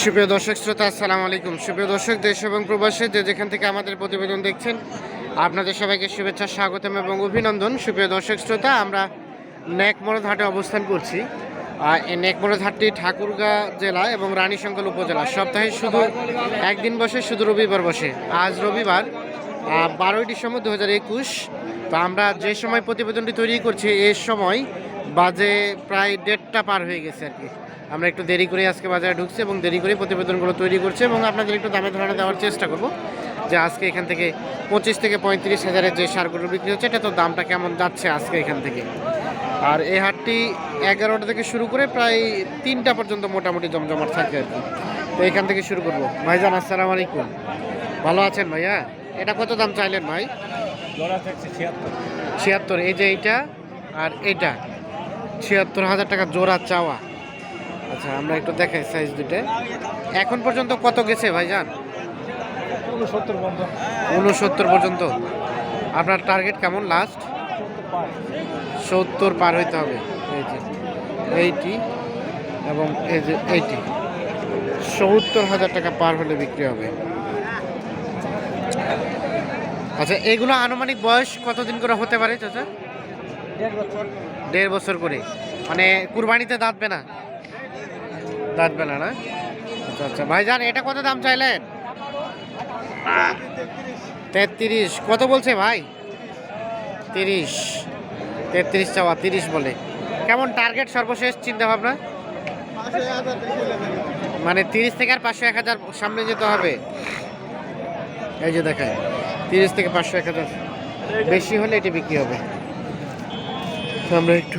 সুপ্রিয় দর্শক, শ্রোতা, আসসালামু আলাইকুম। সুপ্রিয় দর্শক, দেশ এবং প্রবাসে যে যেখান থেকে আমাদের প্রতিবেদন দেখছেন, আপনাদের সবাইকে শুভেচ্ছা, স্বাগতম এবং অভিনন্দন। সুপ্রিয় দর্শক, শ্রোতা, আমরা নেকমরদ হাটে অবস্থান করছি। এই নেকমরদ হাটটি ঠাকুরগাঁ জেলা এবং রানীশঙ্কল উপজেলা। সপ্তাহে শুধু একদিন বসে, শুধু রবিবার বসে। আজ রবিবার বারোই ডিসেম্বর দু হাজার একুশ। তো আমরা যে সময় প্রতিবেদনটি তৈরি করছি, এ সময় বাজে প্রায় দেড়টা পার হয়ে গেছে আর কি। আমরা একটু দেরি করে আজকে বাজারে ঢুকছি এবং দেরি করে প্রতিবেদনগুলো তৈরি করছি এবং আপনাদের একটু দামে ধারণা দেওয়ার চেষ্টা করব যে আজকে এখান থেকে পঁচিশ থেকে পঁয়ত্রিশ হাজারের যে সারগুলো বিক্রি হচ্ছে এটা তো দামটা কেমন যাচ্ছে আজকে এখান থেকে? আর এই হাটটি এগারোটা থেকে শুরু করে প্রায় তিনটা পর্যন্ত মোটামুটি জমজমাট থাকে আর কি। তো এখান থেকে শুরু করব। ভাইজান আসসালামু আলাইকুম। ভালো আছেন ভাইয়া? এটা কত দাম চাইলেন ভাই? ছিয়াত্তর। ছিয়াত্তর এই যে এইটা আর এইটা। ছিয়াত্তর হাজার টাকা জোড়া চাওয়া। আচ্ছা আমরা একটু দেখাই সাইজ দুটো এখন পর্যন্ত কত গেছে ভাইজান? উনসত্তর বন্ধ উনসত্তর পর্যন্ত। আপনার টার্গেট কেমন লাস্ট সত্তর পার হইতে হবে। এই যে এইটি এবং এই যে এইটি। সত্তর হাজার টাকা পার হলে বিক্রি হবে। আচ্ছা এগুলো আনুমানিক বয়স কতদিন করে হতে পারে চাচা? দেড় বছর করে। মানে কুরবানিতে দাঁতবে না? দাঁতবে না? না আচ্ছা আচ্ছা। ভাইজান, এটা কত দাম চাইলেন? তেত্রিশ। কত বলছে ভাই? তিরিশ। তেত্রিশ চাওয়া, তিরিশ বলে। কেমন টার্গেট সর্বশেষ চিন্তা ভাবনা মানে তিরিশ থেকে আর পাঁচশো এক হাজার সামনে যেতে হবে। এই যে দেখায় তিরিশ থেকে পাঁচশো এক হাজার বেশি হলে এটি বিক্রি হবে। আমরা একটু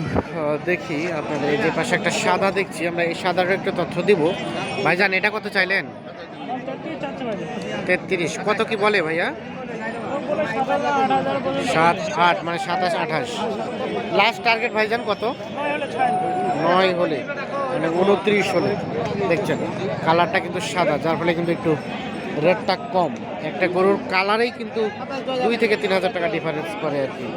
দেখি আপনাদের যে পাশে একটা সাদা দেখছি, আমরা এই সাদার একটু তথ্য দিব। ভাইজান, এটা কত চাইলেন? তেত্রিশ। কত কি বলে ভাইয়া? সাত, আট মানে সাতাশ, আঠাশ। লাস্ট টার্গেট ভাইজান কত? নয় হলে মানে উনত্রিশ হলে। দেখছেন, কালারটা কিন্তু সাদা, যার ফলে কিন্তু একটু রেটটা কম। একটা গরুর কালারেই কিন্তু দুই থেকে তিন হাজার টাকা ডিফারেন্স করে আর কি।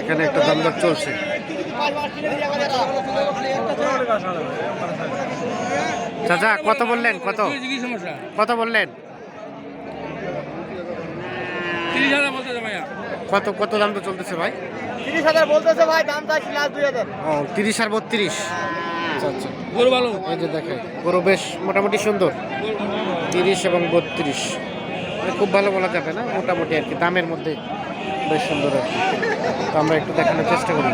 এখানে একটা দামদর চলছে। চাচা, কত বললেন? কত? কত বললেন? কত কত দাম তো চলতেছে ভাই? তিরিশ ও, তিরিশ আর বত্রিশ। আচ্ছা আচ্ছা। দেখে গরু বেশ মোটামুটি সুন্দর। তিরিশ এবং বত্রিশ। খুব ভালো বলা যাবে না, মোটামুটি আর কি, দামের মধ্যে বেশ সুন্দর আর কি। তো আমরা একটু দেখানোর চেষ্টা করি।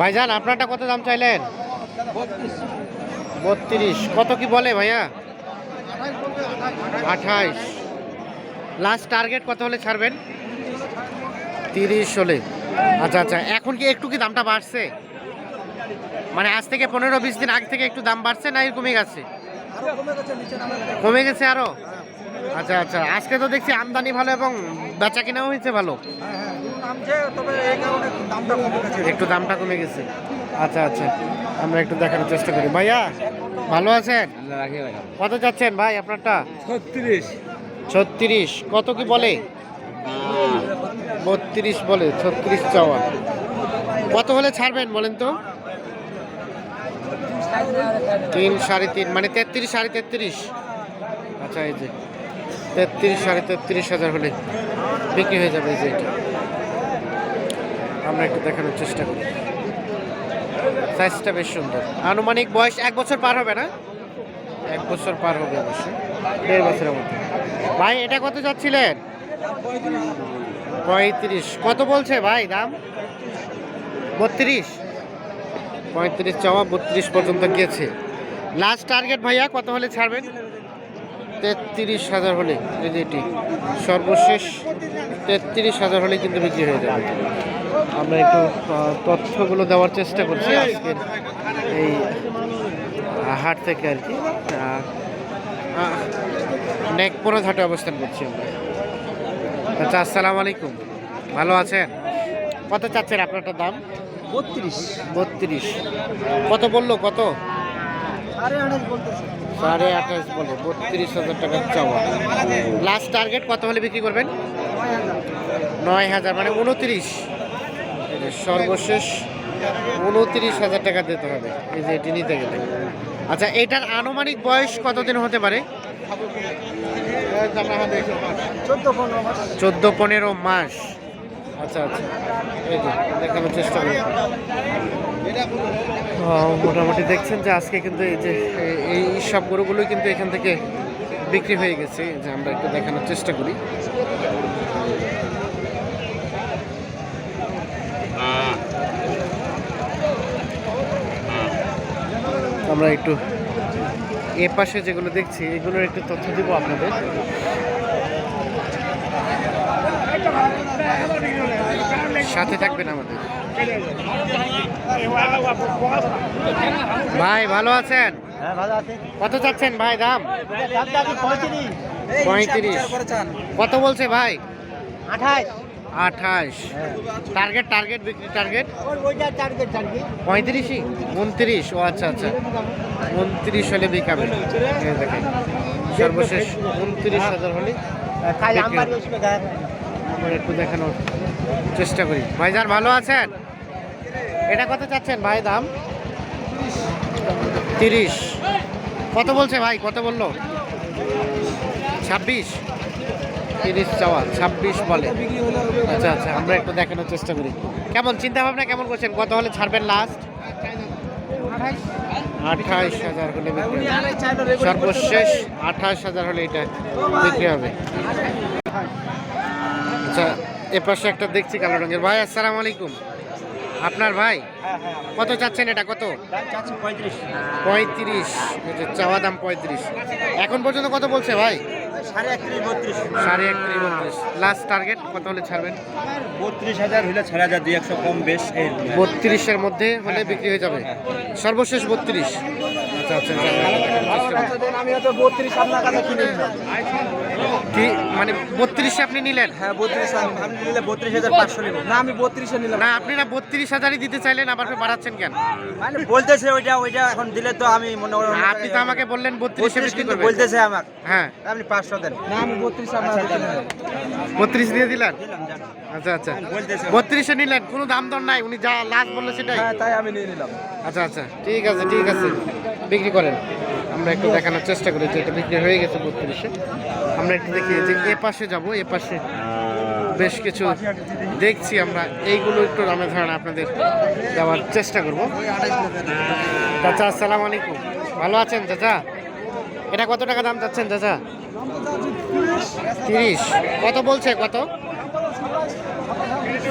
ভাইজান, আপনারটা কত দাম চাইলেন? বত্রিশ। কত কি বলে ভাইয়া? আঠাইশ। লাস্ট টার্গেট কত হলে ছাড়বেন? তিরিশ হলে। আচ্ছা আচ্ছা এখন কি একটু কি দামটা বাড়ছে? মানে আজ থেকে পনেরো, বিশ দিন আগে থেকে একটু দাম বাড়ছে না এর কমে গেছে? কমে গেছে আরও? আচ্ছা আচ্ছা। আজকে তো দেখছি আমদানি ভালো এবং বেচা কিনাও হয়েছে ভালো। একটু দামটা কমে গেছে। আচ্ছা আচ্ছা। আমরা একটু দেখানোর চেষ্টা করি। ভাইয়া, ভালো আছেন? কত যাচ্ছেন ভাই আপনারটা? ছত্রিশ। ছত্রিশ কত কি বলে? বত্রিশ বলে, ছত্রিশ চাওয়া। কত হলে ছাড়বেন বলেন তো? তিন সাড়ে তিন মানে তেত্রিশ সাড়ে তেত্রিশ। আচ্ছা এই যে। তেত্রিশ, সাড়ে তেত্রিশ হাজার হলে বিক্রি হয়ে যাবে যে এটা আমরা একটু দেখানোর চেষ্টা করি। সাইজটা বেশ সুন্দর। আনুমানিক বয়স এক বছর পার হবে না? এক বছর পার হবে অবশ্যই। দেড় বছরের মধ্যে। ভাই, এটা কত যাচ্ছিলেন? পঁয়ত্রিশ। কত বলছে ভাই দাম? বত্রিশ? পঁয়ত্রিশ চাওয়া বত্রিশ পর্যন্ত গিয়েছে। লাস্ট টার্গেট ভাইয়া, কত হলে ছাড়বেন? তেত্রিশ হাজার হলে যদি এটি সর্বশেষ তেত্রিশ হাজার হলে কিন্তু বিক্রি হয়ে যাবে। আমরা একটু তথ্যগুলো দেওয়ার চেষ্টা করছি আজকের এই হাট থেকে আর কি। নেকপোনা ঘাটে অবস্থান করছি আমরা। আচ্ছা আসসালামু আলাইকুম। ভালো আছেন? কত চাচ্ছেন আপনারটা দাম? বত্রিশ। বত্রিশ। কত বলল? কত? আঠাশ বলতেছে। সাড়ে আঠাশ বলে বত্রিশ হাজার টাকার চাওয়া। লাস্ট টার্গেট কত হলে বিক্রি করবেন? নয় হাজার মানে উনত্রিশ। সর্বশেষ উনত্রিশ হাজার টাকা দিতে হবে। এই যে এটি নিতে গেলে। আচ্ছা এটার আনুমানিক বয়স কতদিন হতে পারে? চোদ্দ পনেরো মাস। আচ্ছা আচ্ছা। এই যে দেখানোর চেষ্টা করি আহ, মোটামুটি দেখছেন যে আজকে কিন্তু এই যে এই সব গরুগুলো কিন্তু এখান থেকে বিক্রি হয়ে গেছে। যে আমরা একটু দেখানোর চেষ্টা করি। আমরা একটু এ পাশে যেগুলো দেখছি, এগুলোর একটু তথ্য দিব আপনাদের। সাথে থাকবেন আমাদের। ভাই ভালো আছেন? কত চাচ্ছেন ভাই দাম? পঁয়ত্রিশ। কত বলছে ভাই? আঠাশ। আঠাশ। টার্গেট টার্গেট বিক্রি টার্গেট? পঁয়ত্রিশই? উনত্রিশ? ও আচ্ছা আচ্ছা। উনত্রিশ হলে বিকাবে। সর্বশেষ উনত্রিশ হাজার হলে একটু দেখানোর চেষ্টা করি। ভাইজান ভালো আছেন? এটা কত চাচ্ছেন ভাই দাম? তিরিশ। কত বলছে ভাই? কত বলল? ছাব্বিশ। তিরিশ চাওয়া, ছাব্বিশ বলে। আচ্ছা আচ্ছা আমরা একটু দেখানোর চেষ্টা করি। কেমন চিন্তা ভাবনা কেমন করছেন? কত হলে ছাড়বেন লাস্ট আঠাইশ হাজার হলে সর্বশেষ আঠাশ হাজার হলে এটা বিক্রি হবে। আচ্ছা এ পাশে একটা দেখছি কালো রঙের। ভাই, আসসালামু আলাইকুম। আপনার ভাই? কত চাচ্ছেন এটা? কত? পঁয়ত্রিশ। পঁয়ত্রিশ। চাওয়া দাম পঁয়ত্রিশ। এখন পর্যন্ত কত বলছে ভাই? সাড়ে একত্রিশ বত্রিশ। সাড়ে একত্রিশ বত্রিশ। লাস্ট টার্গেট কত হলে ছাড়বেন? বত্রিশ হাজার হলে দুই একশো কম বেশ। বত্রিশের মধ্যে হলে বিক্রি হয়ে। যাবে। সর্বশেষ বত্রিশ। আচ্ছা। আচ্ছা আচ্ছা। আমি হয়তো বত্রিশ আপনার কাছে কিনে নিলাম। কি মানে বত্রিশে আপনি নিলেন? হ্যাঁ বত্রিশ আপনি নিলে বত্রিশ হাজার পাঁচশো নেব। না আমি বত্রিশে নিলাম। না আপনি না বত্রিশ হাজারই দিতে চাইলেন আবার বাড়াচ্ছেন কেন? মানে বলতেছে ওইটা ওইটা এখন দিলে তো আমি মনে করি আপনি তো আমাকে বললেন বত্রিশে বিক্রি কিন্তু করবেন। বলতেছে আমার। হ্যাঁ। আপনি পাঁচশো দেন। না আমি বত্রিশ আপনার বত্রিশ দিয়ে দিলেন? আচ্ছা আচ্ছা। বত্রিশে নিলেন কোনো দাম দর নাই উনি যা লাস্ট বলল সেটাই। হ্যাঁ তাই আমি নিয়ে নিলাম। আচ্ছা আচ্ছা। ঠিক আছে ঠিক আছে। বিক্রি করেন। আমরা একটু দেখানোর চেষ্টা করি যে এটা বিক্রি হয়ে গেছে বত্রিশে। আমরা একটু দেখি যে এ পাশে যাব এ পাশে বেশ কিছু দেখছি আমরা। এইগুলো একটু দামে ধারণা আপনাদের দেওয়ার চেষ্টা করব। চাচা আসসালামু আলাইকুম। ভালো আছেন চাচা? এটা কত টাকা দাম চাচ্ছেন চাচা? তিরিশ। কত বলছে কত?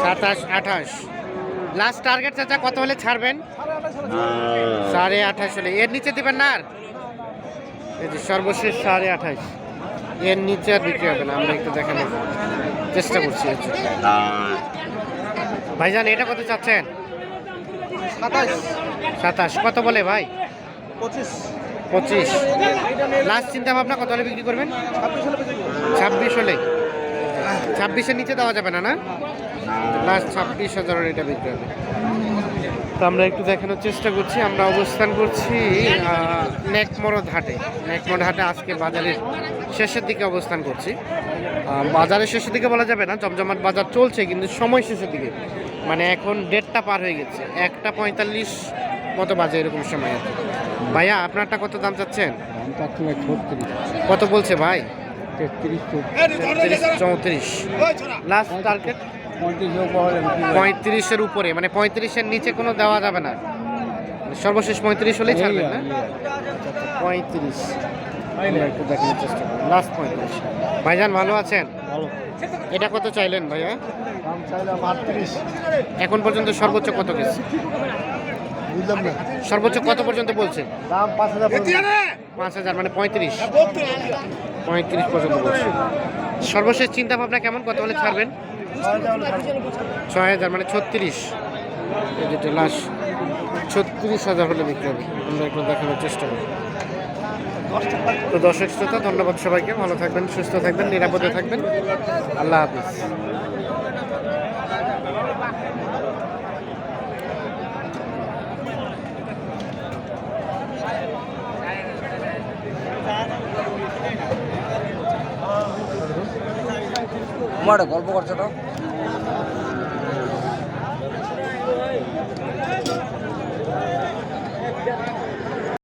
সাতাশ আঠাশ। লাস্ট টার্গেট চাচা কত হলে ছাড়বেন? সাড়ে আঠাশ হলে। এর নিচে দেবেন না আর? এই যে সর্বশেষ সাড়ে আঠাশ। এর নিচে আর বিক্রি হবে না আমরা একটু দেখানোর চেষ্টা করছি ভাইজান এটা কত চাচ্ছেন? সাতাশ। কত বলে ভাই? পঁচিশ। পঁচিশ। লাস্ট চিন্তা ভাবনা কত হলে বিক্রি করবেন? ছাব্বিশ হলে বেশি ছাব্বিশ হলে। ছাব্বিশের নিচে দেওয়া যাবে না না? লাস্ট ছাব্বিশ হাজার এটা বিক্রি হবে। তো আমরা একটু দেখানোর চেষ্টা করছি। আমরা অবস্থান করছি নেকমরদ হাটে। নেকমরদ হাটে আজকে বাজারের শেষের দিকে অবস্থান করছি। বাজারের শেষের দিকে বলা যাবে না জমজমাট বাজার চলছে কিন্তু সময় শেষের দিকে। মানে এখন ডেটটা পার হয়ে গেছে একটা পঁয়তাল্লিশ মতো বাজে এরকম সময় কি। ভাইয়া আপনারটা কত দাম চাচ্ছেন? কত বলছে ভাই? চৌত্রিশ। লাস্ট টার্গেট পঁয়ত্রিশের উপরে মানে পঁয়ত্রিশের নিচে কোনো দেওয়া যাবে না। সর্বশেষ পঁয়ত্রিশ হলেই ছাড়বেন না? পঁয়ত্রিশ। আমরা একটু দেখানোর চেষ্টা করি। লাস্ট পঁয়ত্রিশ। ভাইজান ভালো আছেন? এটা কত চাইলেন ভাইয়া? দাম এখন পর্যন্ত সর্বোচ্চ কত গেছে? বুঝলাম না। সর্বোচ্চ কত পর্যন্ত বলছে? দাম পাঁচ হাজার পাঁচ হাজার মানে পঁয়ত্রিশ। পঁয়ত্রিশ পর্যন্ত বলছে। সর্বশেষ চিন্তা ভাবনা কেমন? কত হলে ছাড়বেন? ছয় হাজার মানে ছত্রিশ। এই যেটা লাশ, ছত্রিশ হাজার হলে বিক্রি হবে। আমরা একটু দেখানোর চেষ্টা করি। তো দর্শক শ্রোতা, ধন্যবাদ সবাইকে। ভালো থাকবেন, সুস্থ থাকবেন, নিরাপদে থাকবেন। আল্লাহ হাফিজ। আমার গল্প করছ তো?